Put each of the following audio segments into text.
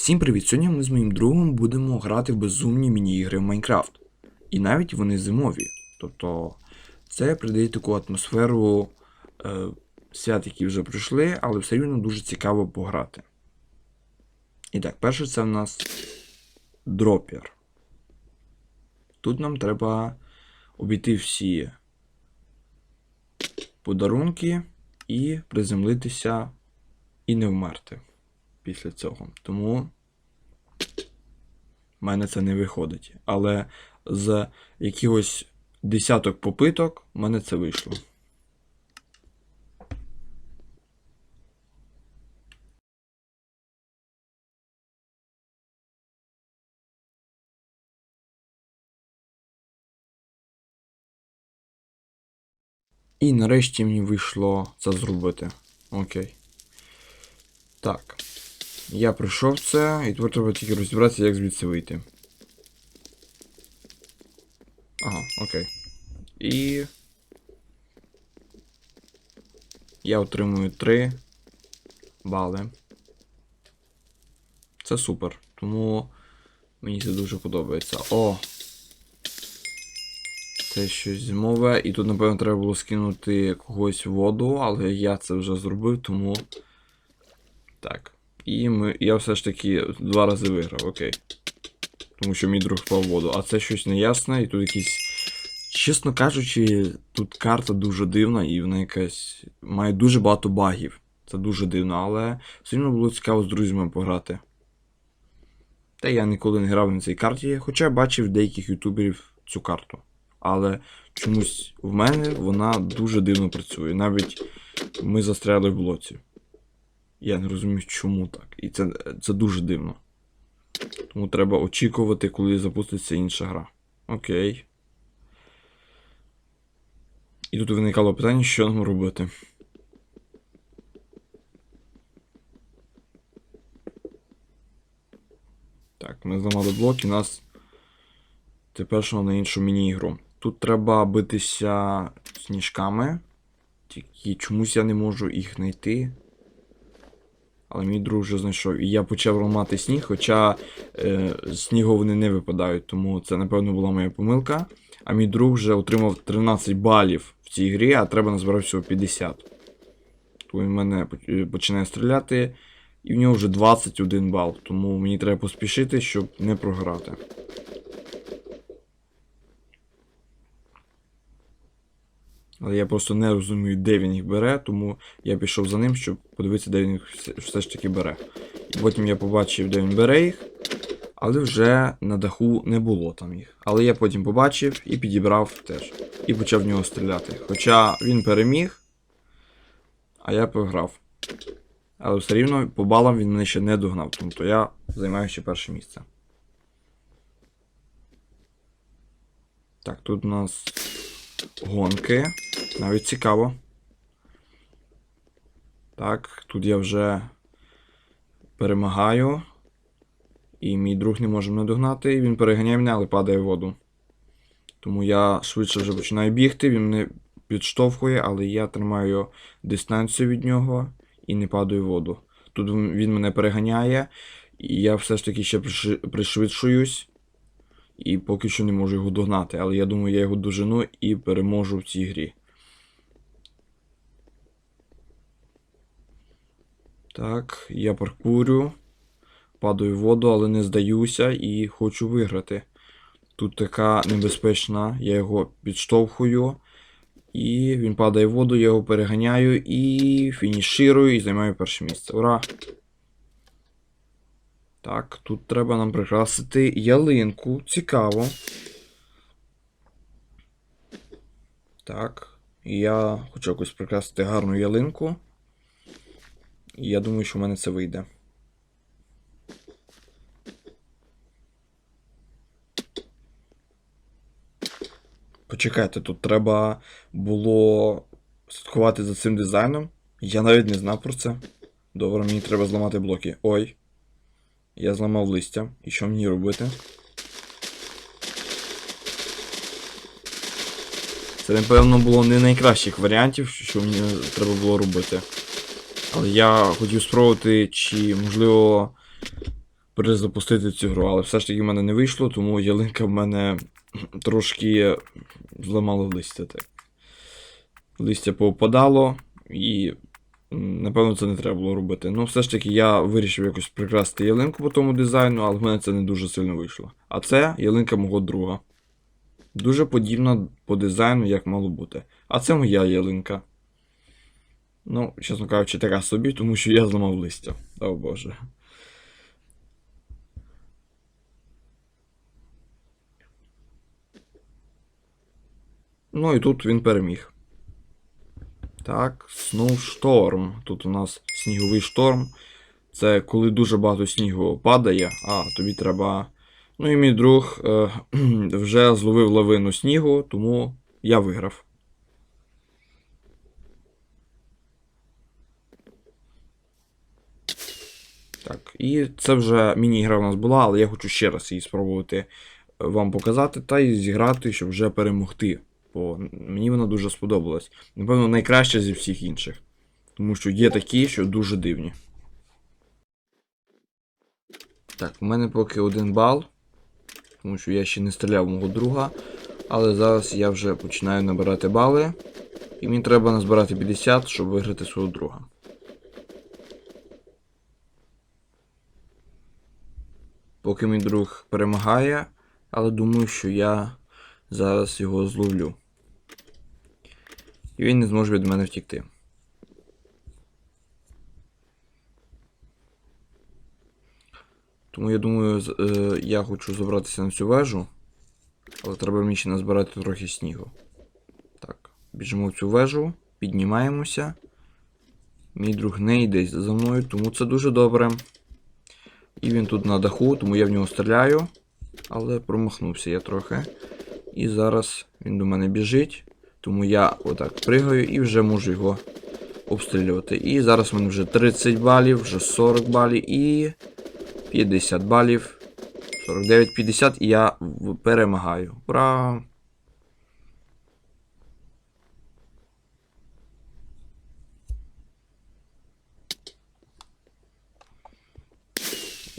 Всім привіт! Сьогодні ми з моїм другом будемо грати в безумні міні-ігри в Майнкрафт. І навіть вони зимові. Тобто це придає таку атмосферу е, свят, які вже пройшли, але все рівно дуже цікаво пограти. І так, перше це в нас дропер. Тут нам треба обійти всі подарунки і приземлитися і не вмерти після цього. Тому в мене це не виходить. Але з якихось десяток попиток в мене це вийшло. І нарешті мені вийшло це зробити. Окей. Так. Я пройшов це, і тепер треба тільки розібратися, як звідси вийти. Ага, окей. І. Я отримую 3 бали. Це супер. Тому мені це дуже подобається. О! Це щось зимове, і тут, напевно, треба було скинути когось воду, але я це вже зробив, тому. Так. І ми, я все ж таки два рази виграв, окей. Тому що мій друг впав в воду. А це щось неясне, і тут якісь. Чесно кажучи, тут карта дуже дивна, і вона якась. має дуже багато багів. Це дуже дивно, але все одно було цікаво з друзями пограти. Та я ніколи не грав на цій карті, хоча бачив деяких ютуберів цю карту. Але чомусь в мене вона дуже дивно працює. Навіть ми застряли в блоці. Я не розумію, чому так. І це, це дуже дивно. Тому треба очікувати, коли запуститься інша гра. Окей. І тут виникало питання, що нам робити. Так, ми зламали блок і нас тепер що на іншу міні-ігру. Тут треба битися сніжками. Тільки чомусь я не можу їх знайти. Але мій друг вже знайшов. І я почав ламати сніг, хоча е, снігу вони не випадають, тому це, напевно, була моя помилка. А мій друг вже отримав 13 балів в цій грі, а треба назбирати всього 50. Тому він мене починає стріляти, і в нього вже 21 бал. Тому мені треба поспішити, щоб не програти. Але я просто не розумію, де він їх бере, тому я пішов за ним, щоб подивитися, де він їх все, ж таки бере. І потім я побачив, де він бере їх, але вже на даху не було там їх. Але я потім побачив і підібрав теж. І почав в нього стріляти. Хоча він переміг, а я програв. Але все рівно по балам він мене ще не догнав, тобто я займаю ще перше місце. Так, тут у нас гонки. Навіть цікаво. Так, тут я вже перемагаю. І мій друг не може мене догнати. Він переганяє мене, але падає в воду. Тому я швидше вже починаю бігти, він мене підштовхує, але я тримаю дистанцію від нього і не падаю в воду. Тут він мене переганяє, і я все ж таки ще пришвидшуюсь. І поки що не можу його догнати, але я думаю, я його дожену і переможу в цій грі. Так, я паркурю, падаю в воду, але не здаюся і хочу виграти. Тут така небезпечна, я його підштовхую, і він падає в воду, я його переганяю і фініширую і займаю перше місце. Ура! Так, тут треба нам прикрасити ялинку. Цікаво. Так. Я хочу якось прикрасити гарну ялинку. І я думаю, що в мене це вийде. Почекайте, тут треба було слідкувати за цим дизайном. Я навіть не знав про це. Добре, мені треба зламати блоки. Ой. Я зламав листя. І що мені робити? Це, напевно, було не найкращих варіантів, що мені треба було робити. Але я хотів спробувати, чи можливо перезапустити цю гру, але все ж таки в мене не вийшло, тому ялинка в мене трошки зламала листя. Так. Листя повпадало, і напевно це не треба було робити. Ну, все ж таки, я вирішив якось прикрасити ялинку по тому дизайну, але в мене це не дуже сильно вийшло. А це ялинка мого друга. Дуже подібна по дизайну, як мало бути. А це моя ялинка. Ну, чесно кажучи, така собі, тому що я зламав листя. О боже. Ну і тут він переміг. Так, Snowstorm. Тут у нас сніговий шторм. Це коли дуже багато снігу падає, а тобі треба. Ну і мій друг е, вже зловив лавину снігу, тому я виграв. Так, і це вже міні-гра у нас була, але я хочу ще раз її спробувати е, вам показати та й зіграти, щоб вже перемогти. Бо мені вона дуже сподобалась. Напевно, найкраща зі всіх інших. Тому що є такі, що дуже дивні. Так, у мене поки один бал. Тому що я ще не стріляв мого друга. Але зараз я вже починаю набирати бали. І мені треба назбирати 50, щоб виграти свого друга. Поки мій друг перемагає, але думаю, що я зараз його зловлю. І він не зможе від мене втікти. Тому я думаю, е, я хочу забратися на цю вежу. Але треба мені ще назбирати трохи снігу. Так, біжимо в цю вежу, піднімаємося. Мій друг не йде за мною, тому це дуже добре. І він тут на даху, тому я в нього стріляю. Але промахнувся я трохи. І зараз він до мене біжить. Тому я отак пригаю і вже можу його обстрілювати. І зараз в мене вже 30 балів, вже 40 балів і 50 балів. 49, 50 і я перемагаю. Ура!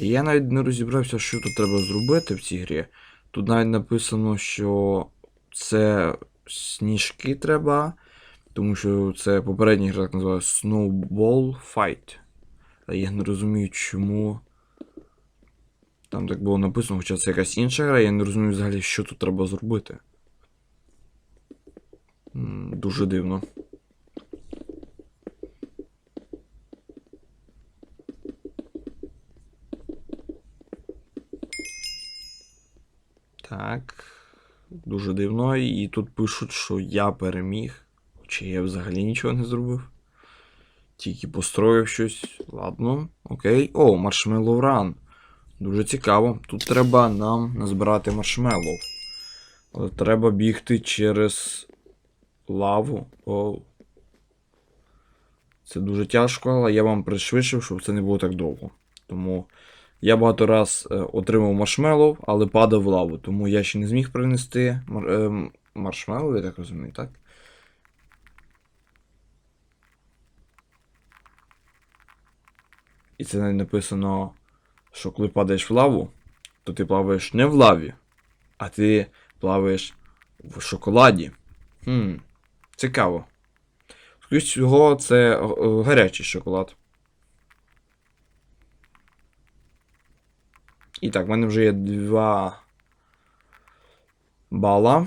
І Я навіть не розібрався, що тут треба зробити в цій грі. Тут навіть написано, що це сніжки треба, тому що це попередня гра так називається Snowball Fight. А я не розумію, чому. Там так було написано, хоча це якась інша гра, я не розумію взагалі, що тут треба зробити. Дуже дивно. Так. Дуже дивно. І тут пишуть, що я переміг. Хоча я взагалі нічого не зробив. Тільки построїв щось. Ладно, окей. О, маршмеллоу ран. Дуже цікаво. Тут треба нам назбирати маршмеллоу. Але треба бігти через лаву. О. Це дуже тяжко, але я вам пришвидшив, щоб це не було так довго. Тому я багато раз е, отримав маршмеллоу, але падав в лаву. Тому я ще не зміг принести мар- ем, маршмеллоу, я так розумію, так? І це навіть написано, що коли падаєш в лаву, то ти плаваєш не в лаві, а ти плаваєш в шоколаді. Хм, цікаво. Скоріше всього, це е, е, гарячий шоколад. І так, в мене вже є два бала.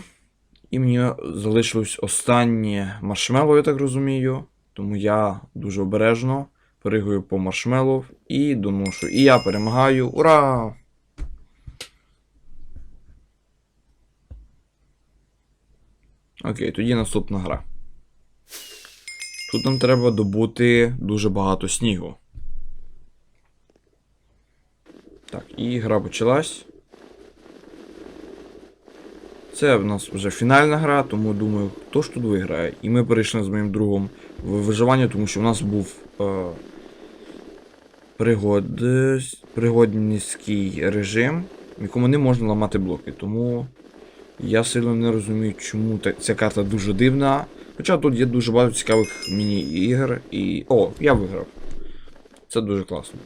І мені залишилось останнє маршмеллоу, я так розумію. Тому я дуже обережно перегую по маршмеллоу і доношу. І я перемагаю. Ура! Окей, тоді наступна гра. Тут нам треба добути дуже багато снігу. Так, і гра почалась. Це в нас вже фінальна гра, тому думаю, хто ж тут виграє. І ми перейшли з моїм другом в виживання, тому що в нас був е, пригод... пригодницький режим, в якому не можна ламати блоки. Тому я сильно не розумію, чому та- ця карта дуже дивна. Хоча тут є дуже багато цікавих міні-ігр і. О, я виграв. Це дуже класно.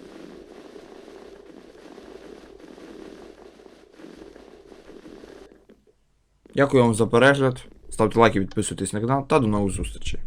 Дякую вам за перегляд. Ставте лайки, підписуйтесь на канал та до нових зустрічей.